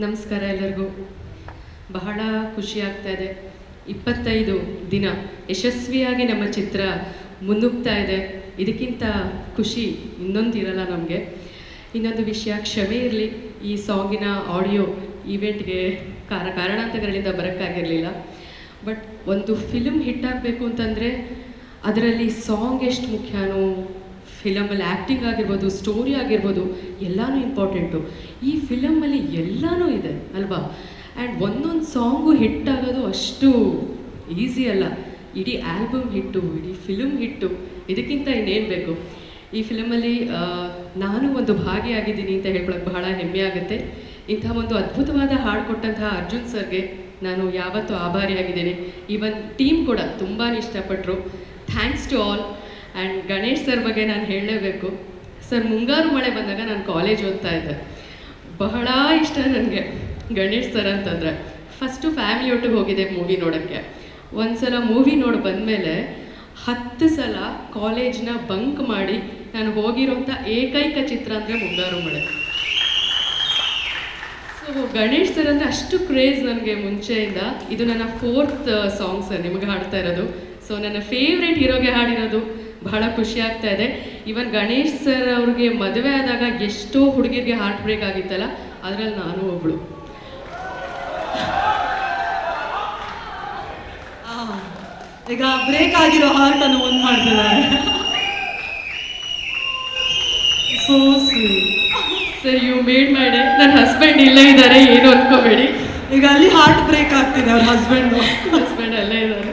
ನಮಸ್ಕಾರ ಎಲ್ಲರಿಗೂ. ಬಹಳ ಖುಷಿ ಆಗ್ತಾ ಇದೆ. ಇಪ್ಪತ್ತೈದು ದಿನ ಯಶಸ್ವಿಯಾಗಿ ನಮ್ಮ ಚಿತ್ರ ಮುನ್ನುಗ್ತಾ ಇದೆ. ಇದಕ್ಕಿಂತ ಖುಷಿ ಇನ್ನೊಂದು ಇರಲ್ಲ ನಮಗೆ. ಇನ್ನೊಂದು ವಿಷಯ, ಕ್ಷಮೆ ಇರಲಿ. ಈ ಸಾಂಗಿನ ಆಡಿಯೋ ಈವೆಂಟ್ಗೆ ಕಾರ ಕಾರಣಾಂತರಗಳಿಂದ ಬರೋಕ್ಕಾಗಿರಲಿಲ್ಲ. ಬಟ್ ಒಂದು ಫಿಲ್ಮ್ ಹಿಟ್ ಆಗಬೇಕು ಅಂತಂದರೆ, ಅದರಲ್ಲಿ ಸಾಂಗ್ ಎಷ್ಟು ಮುಖ್ಯನೋ ಫಿಲಮಲ್ಲಿ ಆ್ಯಕ್ಟಿಂಗ್ ಆಗಿರ್ಬೋದು ಸ್ಟೋರಿ ಆಗಿರ್ಬೋದು, ಎಲ್ಲನೂ ಇಂಪಾರ್ಟೆಂಟು ಈ ಫಿಲಮಲ್ಲಿ ಎಲ್ಲನೂ ಇದೆ ಅಲ್ವಾ? ಆ್ಯಂಡ್ ಒಂದೊಂದು ಸಾಂಗು ಹಿಟ್ ಆಗೋದು ಅಷ್ಟು ಈಸಿ ಅಲ್ಲ. ಇಡೀ ಆಲ್ಬಮ್ ಹಿಟ್ಟು, ಇಡೀ ಫಿಲಮ್ ಹಿಟ್ಟು. ಇದಕ್ಕಿಂತ ಇನ್ನೇನು ಬೇಕು? ಈ ಫಿಲಮಲ್ಲಿ ನಾನು ಒಂದು ಭಾಗಿಯಾಗಿದ್ದೀನಿ ಅಂತ ಹೇಳ್ಕೊಳಕ್ಕೆ ಬಹಳ ಹೆಮ್ಮೆ ಆಗುತ್ತೆ. ಇಂತಹ ಒಂದು ಅದ್ಭುತವಾದ ಹಾಡು ಕೊಟ್ಟಂತಹ ಅರ್ಜುನ್ ಸರ್ಗೆ ನಾನು ಯಾವತ್ತೂ ಆಭಾರಿಯಾಗಿದ್ದೇನೆ. ಈವನ್ ಟೀಮ್ ಕೂಡ ತುಂಬಾ ಇಷ್ಟಪಟ್ಟರು thanks to all and Ganesh sir ಬಗ್ಗೆ ನಾನು ಹೇಳಲೇಬೇಕು. ಸರ್ ಮುಂಗಾರು ಮಳೆ ಬಂದಾಗ ನಾನು ಕಾಲೇಜ್ ಓದ್ತಾ ಇದ್ದೆ. ಬಹಳ ಇಷ್ಟ ನನಗೆ ಗಣೇಶ್ ಸರ್ ಅಂತಂದರೆ. ಫಸ್ಟು ಫ್ಯಾಮಿಲಿ ಒಟ್ಟಿಗೆ ಹೋಗಿದ್ದೆ ಮೂವಿ ನೋಡೋಕ್ಕೆ. ಒಂದು ಸಲ ಮೂವಿ ನೋಡಿ ಬಂದಮೇಲೆ ಹತ್ತು ಸಲ ಕಾಲೇಜ್ನ ಬಂಕ್ ಮಾಡಿ ನಾನು ಹೋಗಿರೋಂಥ ಏಕೈಕ ಚಿತ್ರ ಅಂದರೆ ಮುಂಗಾರು ಮಳೆ. ಸೊ ಗಣೇಶ್ ಸರ್ ಅಂದರೆ ಅಷ್ಟು ಕ್ರೇಜ್ ನನಗೆ ಮುಂಚೆಯಿಂದ. ಇದು ನನ್ನ ಫೋರ್ತ್ ಸಾಂಗ್ ಸರ್ ನಿಮಗೆ ಹಾಡ್ತಾ ಇರೋದು. ಸೊ ನನ್ನ ಫೇವ್ರೆಟ್ ಹೀರೋಗೆ ಹಾಡಿರೋದು ಬಹಳ ಖುಷಿ ಆಗ್ತಾ ಇದೆ. ಇವನ್ ಗಣೇಶ್ ಸರ್ ಅವ್ರಿಗೆ ಮದುವೆ ಆದಾಗ ಎಷ್ಟೋ ಹುಡುಗಿರಿಗೆ ಹಾರ್ಟ್ ಬ್ರೇಕ್ ಆಗಿತ್ತಲ್ಲ ಅದರಲ್ಲಿ ನಾನು ಒಬ್ಳು. ಈಗ ಬ್ರೇಕ್ ಆಗಿರೋ ಹಾರ್ಟ್ ಅನ್ನು ಒಂದ್ ಮಾಡ್ತಿದ್ದಾರೆ so sweet sir you made my day ನನ್ನ ಹಸ್ಬೆಂಡ್ ಇಲ್ಲೇ ಇದ್ದಾರೆ ಏನು ಅನ್ಕೋಬೇಡಿ. ಈಗ ಅಲ್ಲಿ ಹಾರ್ಟ್ ಬ್ರೇಕ್ ಆಗ್ತಿದೆ ಅವ್ರ ಹಸ್ಬೆಂಡ್ ಹಸ್ಬೆಂಡ್ ಅಲ್ಲೇ ಇದ್ದಾರೆ.